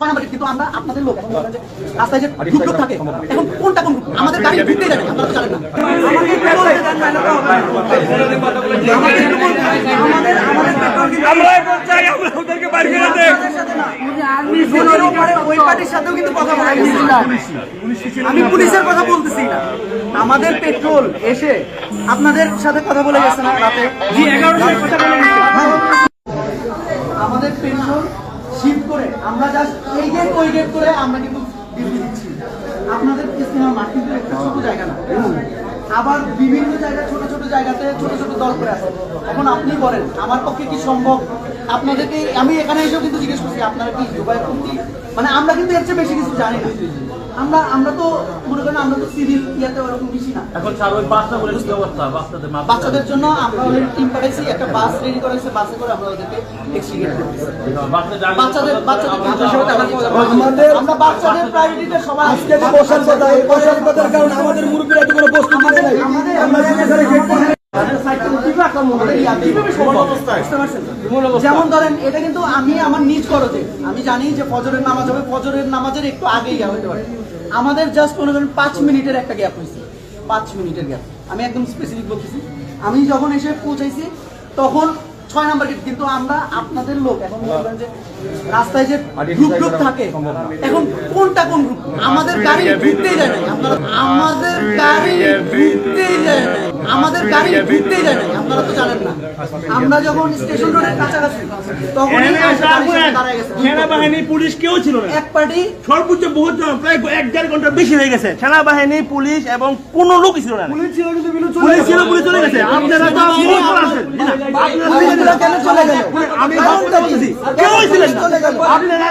ছয় নাম্বার কিন্তু আমরা আপনাদের লোক এখন বলবেন যে রাস্তায় যে গ্রুপ গ্রুপ থাকে এখন কোনটা কোন? আমাদের গাড়ি ঢুকতে যাবে আপনারা তো না। আমরা এখন চাই আমরা ওদেরকে বাইরে করে দেখ ওই পার্টির সাথেও কিন্তু কথা বলতেছি না। আমি পুলিশের কথা বলতেছি না। আমাদের পেট্রোল এসে আপনাদের সাথে কথা বলে গেছে না রাতে? আমাদের পেট্রোল শিফট করে আমরা জাস্ট এই ডেট ওই ডেট করে আমরা কিন্তু দিচ্ছি। আপনাদের কিন্তু একটা জায়গা আবার বিভিন্ন জায়গায় ছোট ছোট জায়গাতে ছোট ছোট দল করে আছে এখন আপনি বলেন, আমার পক্ষে কি সম্ভব? আপনাদেরকে আমি এখানে এসেও কিন্তু জিজ্ঞেস করছি, আপনারা কি দুবাই মানে আমরা কিন্তু এর চেয়ে বেশি কিছু জানি না। আমরা আমরা তো মনে করেন আমরা তো সিভিল ইয়াতে ওরকম বেশি না। এখন স্যার ওই বাসটা বলে কি অবস্থা বাচ্চাদের মা বাচ্চাদের জন্য আমরা অলরেডি টিম পাঠাইছি একটা বাস রেডি করা হয়েছে বাসে করে আমরা ওদেরকে এক্সিকিউট করতেছি। বাচ্চাদের বাচ্চাদের আমাদের আমরা বাচ্চাদের প্রায়োরিটিতে সবাই আজকে যে বসার কথা এই বসার কথার কারণে আমাদের মুরব্বীরা তো কোনো প্রস্তুতি নেই নাই আমরা যেখানে গেট যেমন ধরেন এটা কিন্তু আমি আমার নিজ খরচে। আমি জানি যে ফজরের নামাজ হবে ফজরের নামাজের একটু আগেই হতে পারে। আমাদের জাস্ট মনে করেন পাঁচ মিনিটের একটা গ্যাপ হয়েছে। পাঁচ মিনিটের গ্যাপ আমি একদম স্পেসিফিক বলতেছি। আমি যখন এসে পৌঁছাইছি তখন ছয় নাম্বার গেট কিন্তু আমরা আপনাদের লোক এখন যে রাস্তায় যে গ্রুপ গ্রুপ থাকে এখন কোনটা কোন গ্রুপ আমাদের গাড়ি ঢুকতেই যায় না। আপনারা আমাদের গাড়ি ঢুকতেই যায় আমাদের গাড়ি ঢুকতেই যায় নাই আপনারা তো জানেন না। আমরা যখন স্টেশন রোডের কাছাকাছি তখন সেনাবাহিনী পুলিশ কেউ ছিল না। এক পার্টি সর্বোচ্চ বহুত প্রায় এক দেড় ঘণ্টা বেশি হয়ে গেছে। সেনাবাহিনী পুলিশ এবং কোনো লোক ছিল না। পুলিশ ছিল পুলিশ ছিল পুলিশ চলে গেছে। আপনারা তো করে আছেন। আপনারা কেন চলে গেল? আমি কেউ ছিলেন আপনারা